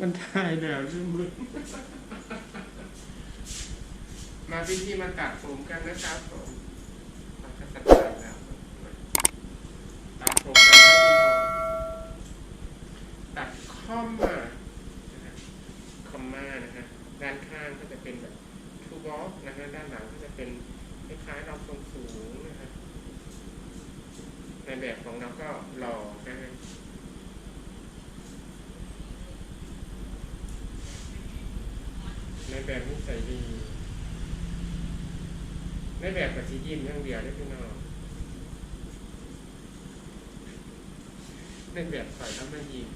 มันถ่ายแล้วใช่ไหมมาพี่ที่มาตัดผมกันนะครับผมมาก็จะตัดแล้วตัดผมกันนะพี่น้องตัดคอมมานะฮะคอมมานะฮะด้านข้างก็จะเป็นแบบทูบอล นะฮะด้านหลังก็จะเป็นคล้ายๆเราทรงสูงนะฮะในแบบของเราก็หล่อนะฮะในแบบนิสัยดีในแบบกับสียิ้มอย่างเดียวได้พี่น้องในแบบใส่แล้วไม่ยิ้ม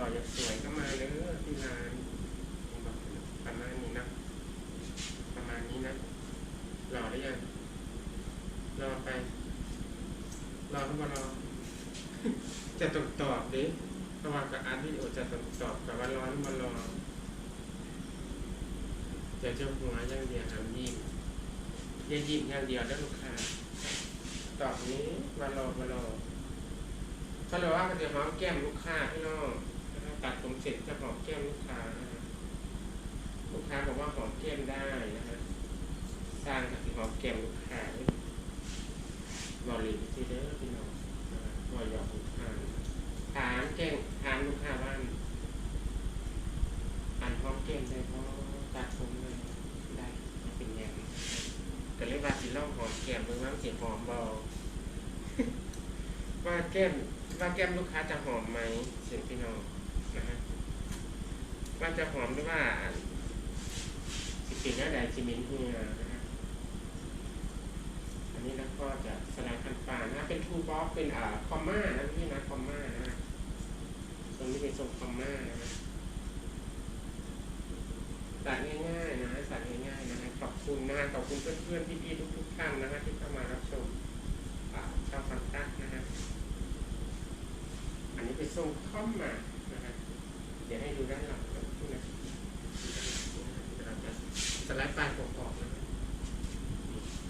ล่ออยากสวยก็มาเลยที่ร้านประมาณนี้นะ ประมาณนี้นะหล่อหรือยังรอไปรอทุกวันรอจะตอบตอบดิระหว่างกับอาร์ตวิดีโอจะตอบตอบกับว่าร้อนมันรออย่าเจ้าหัวย่างเดียวหามยิ้มย่ายิ้มอย่างเดียวได้ลูกค้าตอบนี้มารอมารอถ้าเราว่าก็จะหอมแก้มลูกค้าพี่น้อง ตัดผมเสร็จจะหอมแก้มลูกค้านะฮะลูกค้าบอกว่าหอมแก้มได้นะฮะสร้างกับหอมแก้มลูกค้าบอลลีที่เด้อพี่น้องนะครับอยอกลูกค้าถามแก้มถามลูกค้าว่าอันหอมแก้มได้เพราะตัดผมเลยได้เป็นอย่างก็เลยว่าสิล่องหอมแก้มเบิ่งว่ามันสิหอมบ่ว่าแก้มว่าแก้มลูกค้าจะหอมไหมเสียงพี่น้อง ว่าจะหอมหรือว่าสิเป็นอะไรจิมินเฮียนะฮะอันนี้แล้วก็จะสลายคันปานนะเป็นทูบ็อกเป็นอ่าคอมมานะพี่นะคอมมานะตรงนี้เป็นทรงคอมมานะฮะตัดง่ายๆนะฮะตัดง่ายๆนะฮะขอบคุณนะฮะขอบคุณเพื่อนๆพี่ๆทุกๆท่านนะฮะที่เข้ามารับชมอ่าชาวฟันตักนะฮะอันนี้เป็นทรงคอมมานะฮะ เดี๋ยวให้ดูด้านหลังนะทุกนะเดี๋ยวเราจะสไลด์ปลายกรอบๆนะฮะ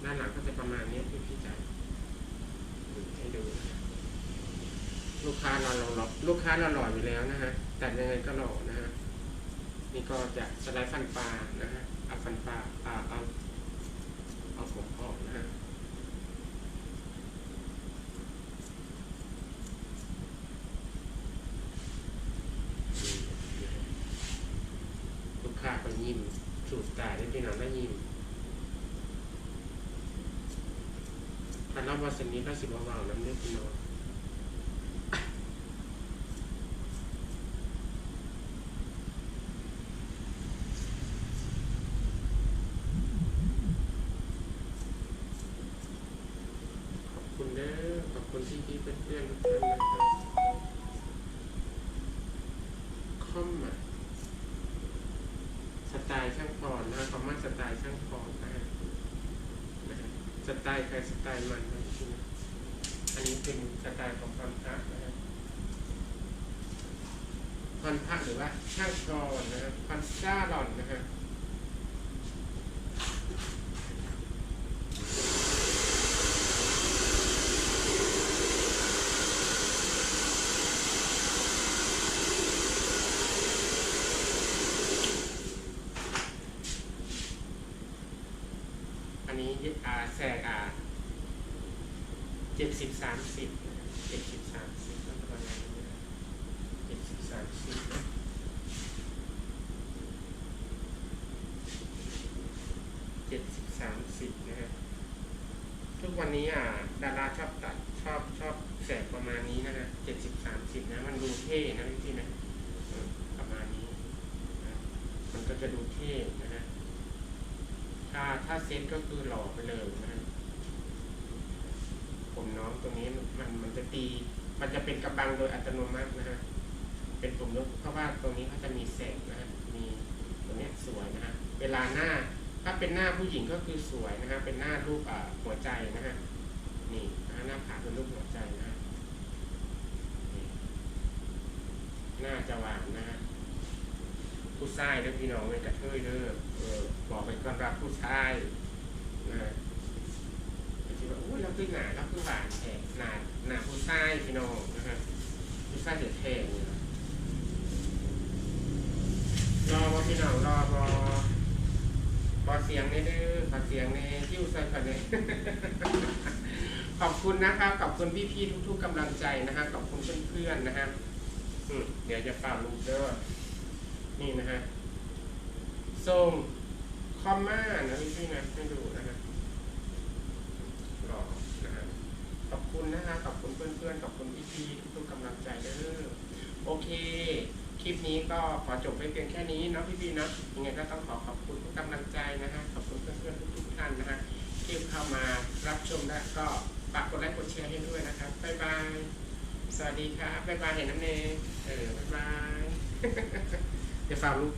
ด้านหลังก็จะประมาณนี้พี่พี่จ๋าให้ดูนะฮะ ลูกค้าเราเราเราลูกค้าเราหล่ออยู่แล้วนะฮะแต่ยังไงก็หล่อนะฮะนี่ก็จะสไลด์ฟันปลานะฮะเอาฟันปลาอ่าเอาเอาผมออกนะฮะลูกค้าก็ยิ้มสูดตาได้พี่น้องได้ยิ้มถ้าเราว่าสนิทเราสิบเบาๆน้ำเลือดพี่น้อง คุณเด้อขอบคุณที่พี่เพื่อนทุกท่านนะครับคอมมาสไตล์ช่างพรนะคำว่าสไตล์ช่างพรนะฮะสไตล์ใครสไตล์มันนะจริงๆนะอันนี้เป็นสไตล์ของความพระนะฮะพันพระหรือว่าช่างพรนะฮะพันซ่าหล่อนนะฮะ อันนี้ยึดอา แสกอ่าเจ็ดสิบสามสิบเจ็ดสิบสามสิบแล้วประมาณนี้เจ็ดสิบสามสิบเจ็ดสิบสามสิบนะฮะทุกวันนี้อะดาราชอบตัดชอบชอบแสกประมาณนี้นะฮะเจ็ดสิบสามสิบนะ มันดูเท่นะพี่ๆนะประมาณนี้นะมันก็จะดูเท่นะฮะ ถ้าถ้าเซ็ตก็คือหล่อไปเลยนะผมน้องตรงนี้มันมันจะตี มันจะเป็นกระบังโดยอัตโนมัตินะฮะ เป็นปุ่มยกเพราะว่าตรงนี้เขาจะมีแสงนะฮะ มีตรงนี้สวยนะฮะ เวลาหน้า ถ้าเป็นหน้าผู้หญิงก็คือสวยนะฮะ เป็นหน้ารูปอ่าหัวใจนะฮะ นี่นะะหน้าผากเป็นรูปหัวใจนะฮะนหน้าจะหวานนะฮะ ผู้ชายเด้อพี่น้องเป็นกระเทยเด้อเออบอกเป็นคนรักผู้ชายนะคิดว่าอุ้ยเราคือหนาเราคือหวานแท้หนาหนาผู้ชายพี่น้องนะฮะผู้ชายเดือดแทงเนี่ยรอว่าพี่น้องรอบอพอเสียงในเด้อขอเสียงในที่อุตส่าหกรรมเนี่ยขอบคุณนะครับขอบคุณพี่ๆทุก ๆกำลังใจนะฮะขอบคุณเพื่อนๆนะฮะเดี๋ยวจะฝากลูกเด้อ นี่นะฮะส่งคอมมานะพี่พี่ๆนะให้ดูนะฮะรอนะฮะขอบคุณนะฮะขอบคุณเพื่อนๆขอบคุณพี่พี่ๆทุกๆกำลังใจเด้อโอเค คลิปนี้ก็ขอจบไว้เพียงแค่นี้เนาะพี่พี่ๆนะยังไงก็ต้องขอขอบคุณทุกกำลังใจนะฮะขอบคุณเพื่อนๆทุกๆท่านนะฮะที่เข้ามารับชมและก็ฝากกดไลค์กดแชร์ให้ด้วยนะครับบ๊ายบายสวัสดีครับบ๊ายบายเห็นน้ำเนยเออบ๊ายบาย อย่าฟังลูก